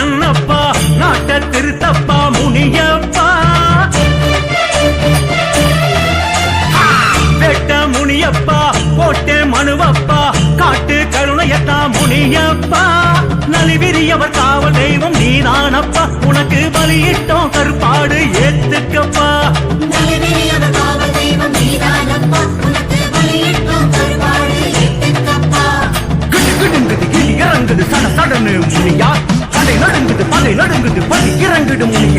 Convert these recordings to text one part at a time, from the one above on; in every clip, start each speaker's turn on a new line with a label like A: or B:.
A: கண்ணப்பா நாட்ட திருத்தப்பா முனியப்பா. வெட்ட முனியப்பா போட்ட மனுவப்பா காட்டு கருணையத்தா முனியப்பா. நலிவிரியவர் காவல் தெய்வம் நீதானப்பா உனக்கு பலியிட்டோம் கருப்பாடு ஏத்துக்கப்பா.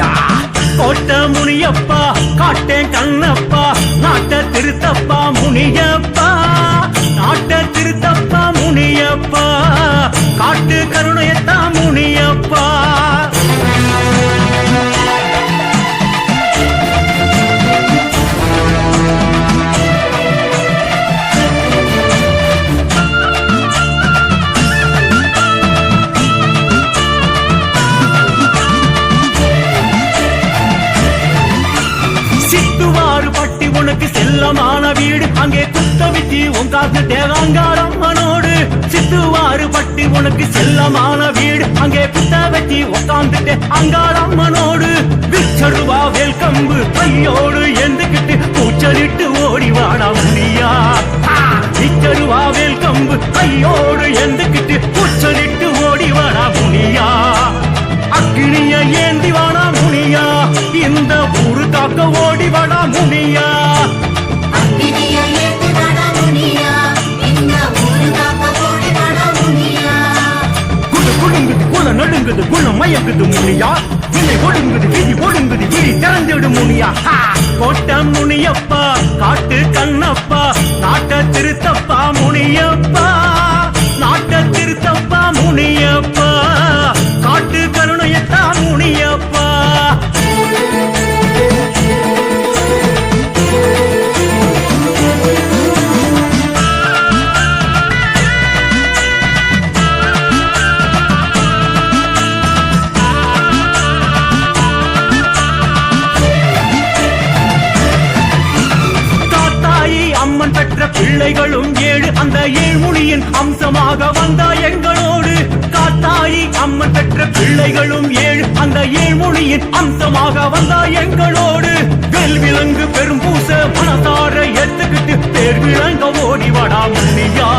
A: இறங்குது கோட்ட முனியப்பா காட்டேன் கண்ணப்பா நாட்ட திருத்தப்பா முனியப்பா. நாட்ட செல்லமான வீடு. அங்கே குத்த உங்காத்து தேவாங்காரம் மனோடு சித்துவாறு பட்டி உனக்கு செல்லமான வீடு. அங்கே குத்த வச்சி உட்காந்துட்டு அங்காரம் மனோடு விச்சருவா வேல் கம்பு கையோடு எந்துக்கிட்டு பூச்சலிட்டு ஓடி வாடா முனியா விச்சருவா வேல்கம்பு கையோடு எந்துக்கிட்டு பூச்சலிட்டு ஓடி வாடா முனியா அக்கினிய ஏந்தி வாடா முனியா இந்த ஊரு காக்க ஓடி வாடா முனியா குடுங்குது நடுங்குது குணம் மயங்குது முனியா வினை ஒடுங்குது விதி ஒடுங்குது விழி திறந்துடு முனியா ஹா! கோட்டம் முனியப்பா காட்டு கண்ணப்பா நாட்ட திருத்தப்பா முனியா பிள்ளைகளும் ஏழு. அந்த ஏழ்மொழியின் அம்சமாக வந்தா எங்களோடு. காத்தாயி அம்மன் பெற்ற பிள்ளைகளும் ஏழு. அந்த ஏழ்மொழியின் அம்சமாக வந்தா எங்களோடு. வெல் விலங்கு பெரும் பூச மனதார எடுத்துக்கிட்டு பேர் விளங்க ஓடி வாடா முன்னியா.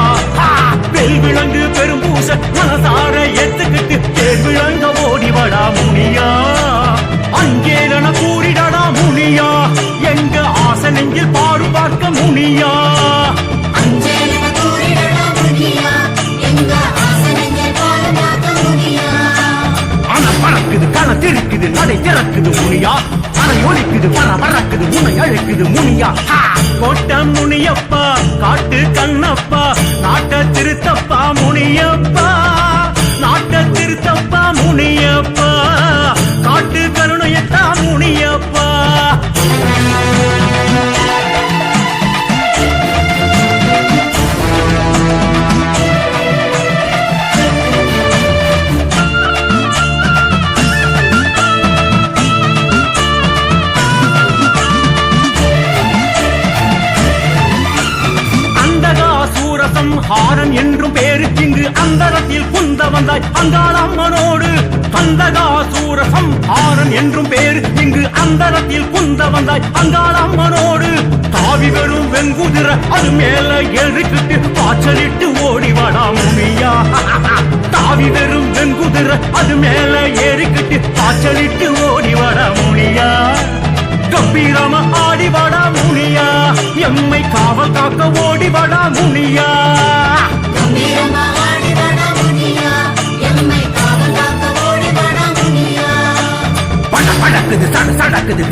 A: வெல் விலங்கு பெரும் பூச மனதார எடுத்துக்கிட்டு பேர் விளங்க ஓடி வாடா முனியா அங்கேலன கூறிடடா முனியா எங்க ஆசை நெஞ்சில் பாடு பார்க்க முனியா திருக்குது நடை திறக்குது முனியா. அணை ஒலிக்குது வர வரக்குது முனை அழைக்குது முனியா. ஹா! கோட்டம் முனியப்பா காட்டு கண்ணப்பா நாட்ட திருத்தப்பா முனியப்பா. ஹாரன் என்றும் பேரு இங்கு அந்தரத்தில் குந்த வந்தாய். அங்காளம்மனோடு அந்தகா சூரசம் ஹாரன் என்றும் பேரு இங்கு அந்தரத்தில் குந்த வந்தாய். அங்காளம்மனோடு தாவி வெறும் வெங்குதிர அது மேல எழுக்கிட்டு பாச்சலிட்டு ஓடி வாடா முனியா. தாவி வெறும் வெங்குதிர அது மேல ஏறிக்கிட்டு பாச்சலிட்டு ஓடி வாடா முனியா. கம்பீரமா
B: ஆடிவாடா முனியா, எம்மை காவல் காக்க ஓடிவாடா முனியா.
A: பட படக்குது சட சடக்குது